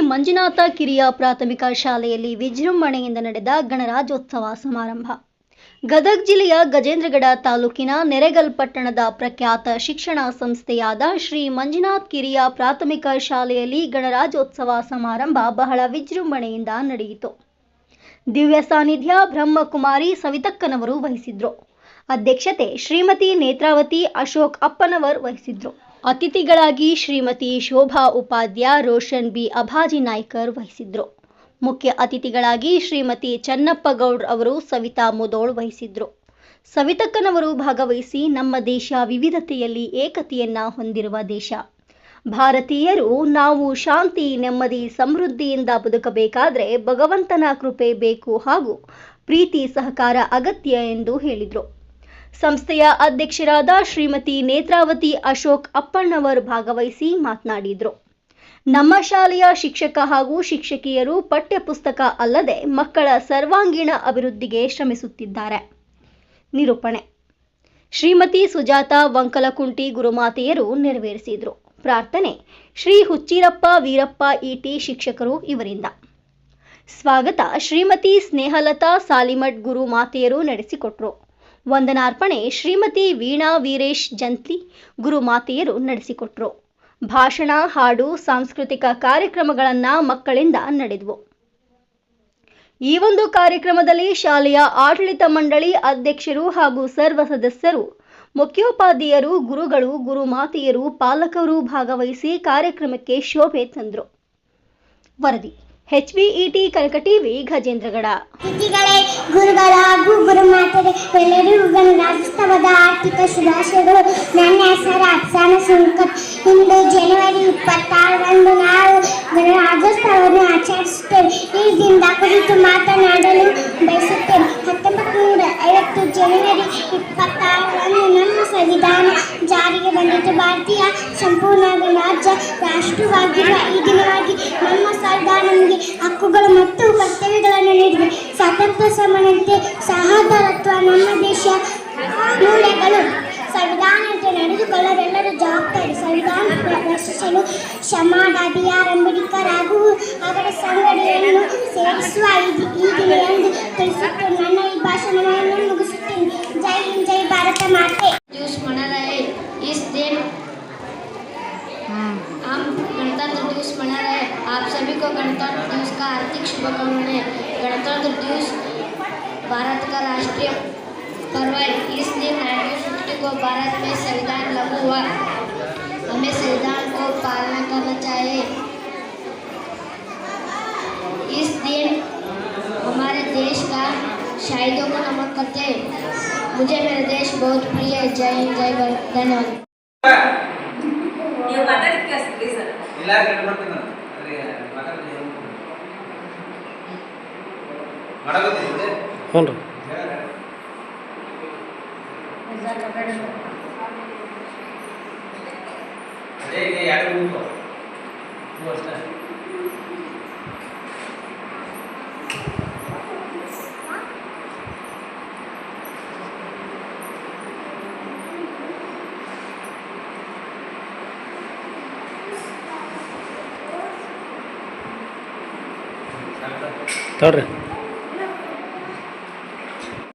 ಮಂಜುನಾಥ ಕಿರಿಯ ಪ್ರಾಥಮಿಕ ಶಾಲೆಯಲ್ಲಿ ವಿಜೃಂಭಣೆಯಿಂದ ನಡೆದ ಗಣರಾಜ್ಯೋತ್ಸವ ಸಮಾರಂಭ. ಗದಗ ಜಿಲ್ಲೆಯ ಗಜೇಂದ್ರಗಡ ತಾಲೂಕಿನ ನೆರೆಗಲ್ ಪಟ್ಟಣದ ಪ್ರಖ್ಯಾತ ಶಿಕ್ಷಣ ಸಂಸ್ಥೆಯಾದ ಶ್ರೀ ಮಂಜುನಾಥ್ ಕಿರಿಯ ಪ್ರಾಥಮಿಕ ಶಾಲೆಯಲ್ಲಿ ಗಣರಾಜ್ಯೋತ್ಸವ ಸಮಾರಂಭ ಬಹಳ ವಿಜೃಂಭಣೆಯಿಂದ ನಡೆಯಿತು. ದಿವ್ಯ ಸಾನ್ನಿಧ್ಯ ಬ್ರಹ್ಮಕುಮಾರಿ ಸವಿತಕ್ಕನವರು ವಹಿಸಿದ್ರು. ಅಧ್ಯಕ್ಷತೆ ಶ್ರೀಮತಿ ನೇತ್ರಾವತಿ ಅಶೋಕ್ ಅಪ್ಪನವರ್ ವಹಿಸಿದ್ರು. ಅತಿಥಿಗಳಾಗಿ ಶ್ರೀಮತಿ ಶೋಭಾ ಉಪಾಧ್ಯ, ರೋಷನ್ ಬಿ. ಅಭಾಜಿ ನಾಯ್ಕರ್ ವಹಿಸಿದ್ರು. ಮುಖ್ಯ ಅತಿಥಿಗಳಾಗಿ ಶ್ರೀಮತಿ ಚನ್ನಪ್ಪ ಗೌಡ್ರ್ ಅವರು ಸವಿತಾ ಮುದೋಳ್ ವಹಿಸಿದ್ರು. ಸವಿತಕ್ಕನವರು ಭಾಗವಹಿಸಿ ನಮ್ಮ ದೇಶ ವಿವಿಧತೆಯಲ್ಲಿ ಏಕತೆಯನ್ನ ಹೊಂದಿರುವ ದೇಶ. ಭಾರತೀಯರು ನಾವು ಶಾಂತಿ, ನೆಮ್ಮದಿ, ಸಮೃದ್ಧಿಯಿಂದ ಬದುಕಬೇಕಾದ್ರೆ ಭಗವಂತನ ಕೃಪೆ ಬೇಕು ಹಾಗೂ ಪ್ರೀತಿ, ಸಹಕಾರ ಅಗತ್ಯ ಎಂದು ಹೇಳಿದರು. ಸಂಸ್ಥೆಯ ಅಧ್ಯಕ್ಷರಾದ ಶ್ರೀಮತಿ ನೇತ್ರಾವತಿ ಅಶೋಕ್ ಅಪ್ಪಣ್ಣವರ್ ಭಾಗವಹಿಸಿ ಮಾತನಾಡಿದರು. ನಮ್ಮ ಶಾಲೆಯ ಶಿಕ್ಷಕ ಹಾಗೂ ಶಿಕ್ಷಕಿಯರು ಪಠ್ಯಪುಸ್ತಕ ಅಲ್ಲದೆ ಮಕ್ಕಳ ಸರ್ವಾಂಗೀಣ ಅಭಿವೃದ್ಧಿಗೆ ಶ್ರಮಿಸುತ್ತಿದ್ದಾರೆ. ನಿರೂಪಣೆ. ಶ್ರೀಮತಿ ಸುಜಾತ ವಂಕಲಕುಂಟಿ ಗುರುಮಾತೆಯರು ನೆರವೇರಿಸಿದರು. ಪ್ರಾರ್ಥನೆ. ಶ್ರೀ ಹುಚ್ಚಿರಪ್ಪ ವೀರಪ್ಪ ಇಟಿ ಶಿಕ್ಷಕರು ಇವರಿಂದ. ಸ್ವಾಗತ. ಶ್ರೀಮತಿ ಸ್ನೇಹಲತಾ ಸಾಲಿಮಠ್ ಗುರು ಮಾತೆಯರು ನಡೆಸಿಕೊಟ್ರು. ವಂದನಾರ್ಪಣೆ ಶ್ರೀಮತಿ ವೀಣಾ ವೀರೇಶ್ ಜಂತ್ಲಿ ಗುರುಮಾತೆಯರು ನಡೆಸಿಕೊಟ್ರು. ಭಾಷಣ, ಹಾಡು, ಸಾಂಸ್ಕೃತಿಕ ಕಾರ್ಯಕ್ರಮಗಳನ್ನು ಮಕ್ಕಳಿಂದ ನಡೆದವು. ಈ ಒಂದು ಕಾರ್ಯಕ್ರಮದಲ್ಲಿ ಶಾಲೆಯ ಆಡಳಿತ ಮಂಡಳಿ ಅಧ್ಯಕ್ಷರು ಹಾಗೂ ಸರ್ವ ಸದಸ್ಯರು, ಮುಖ್ಯೋಪಾಧ್ಯಾಯರು, ಗುರುಗಳು ಗುರುಮಾತೆಯರು ಪಾಲಕರು ಭಾಗವಹಿಸಿ ಕಾರ್ಯಕ್ರಮಕ್ಕೆ ಶೋಭೆ ತಂದರು. ವರದಿ ಎಚ್ಬಿಇಟಿ ಕನಕ ಟಿವಿ ಗಜೇಂದ್ರಗಡ ಗುರುಗಳ ಹಾಗೂ ಗುರುಮಾತರೆ ಎಲ್ಲರಿಗೂ ಗಣರಾಜ್ಯೋತ್ಸವದ ಆರ್ಥಿಕ ಶುಭಾಶಯಗಳು ನನ್ನ ಹೆಸರು ಅಫ್ಸಾನ ಸುಂಕತ್ ಇಂದು ಜನವರಿ ಇಪ್ಪತ್ತಾರರಂದು ನಾವು ಗಣರಾಜ್ಯೋತ್ಸವವನ್ನು ಆಚರಿಸುತ್ತೇವೆ. ಈ ದಿನದ ಕುರಿತು ಮಾತನಾಡಲು ಬಯಸುತ್ತೇನೆ. ಹತ್ತೊಂಬತ್ತು ನೂರ ಐವತ್ತು ಜನವರಿ ಇಪ್ಪತ್ತಾರರಂದು ನಮ್ಮ ಸಂವಿಧಾನ ಜಾರಿಗೆ ಬಂದಿತು ಭಾರತೀಯ ಸಂಪೂರ್ಣ ಗಣರಾಜ್ಯ ರಾಷ್ಟ್ರವಾಗಿರುವ ಈ ದಿನವಾಗಿ ನಮ್ಮ ಸ್ವಾತಂತ್ರ್ಯ ಸಮಾನತೆ ಸಹೋದರತ್ವ ನಮ್ಮ ದೇಶ ಮೂಲೆಗಳು ಸಂವಿಧಾನಕ್ಕೆ ನಡೆದುಕೊಳ್ಳಲು ಎಲ್ಲರೂ ಜವಾಬ್ದಾರಿ ಸಂವಿಧಾನ ರಕ್ಷಿಸಲು ಶ್ರಮದಾದಿ ಆರ್ ಅಂಬೇಡ್ಕರ್ ಹಾಗೂ ಅವರ ಸಂಘಟನೆಯನ್ನು ಸೇರಿಸುವ ಈ ದಿ- ಈ ದಿನ ಎಂದು ತಿಳಿಸುತ್ತು ನನ್ನ ಈ ಭಾಷಣವನ್ನು ಮುಗಿಸುತ್ತೇನೆ ಜೈ ಹಿಂದ್ ಜೈ ಭಾರತ ಮಾತೆ दिवस मना रहे इस दिन हम गणतंत्र दिवस मना रहे आप सभी को गणतंत्र दिवस का हार्दिक शुभकामनाएं गणतंत्र दिवस भारत का राष्ट्रीय पर्व है इस दिन 1950 को भारत में संविधान लागू हुआ हमें संविधान को पालना करना चाहिए इस दिन हमारे देश का शहीदों को नमन करते हैं मुझे मेरा देश बहुत प्रिय है जय हिंद जय भारत धन्यवाद ನೀವು ಮಾತಾಡಿದ್ ಕೇಳಿಸ್ತೀರಿ ಸರ್ ಇಲ್ಲ ಕೇಳ್ಬಿಡ್ತೀನಿ ನಾನು ಅದೇ ಮಾತಾಡ್ತೀನಿ ಮಾಡಬೇಕು ಹ್ಞೂ ರೀ ಅದೇ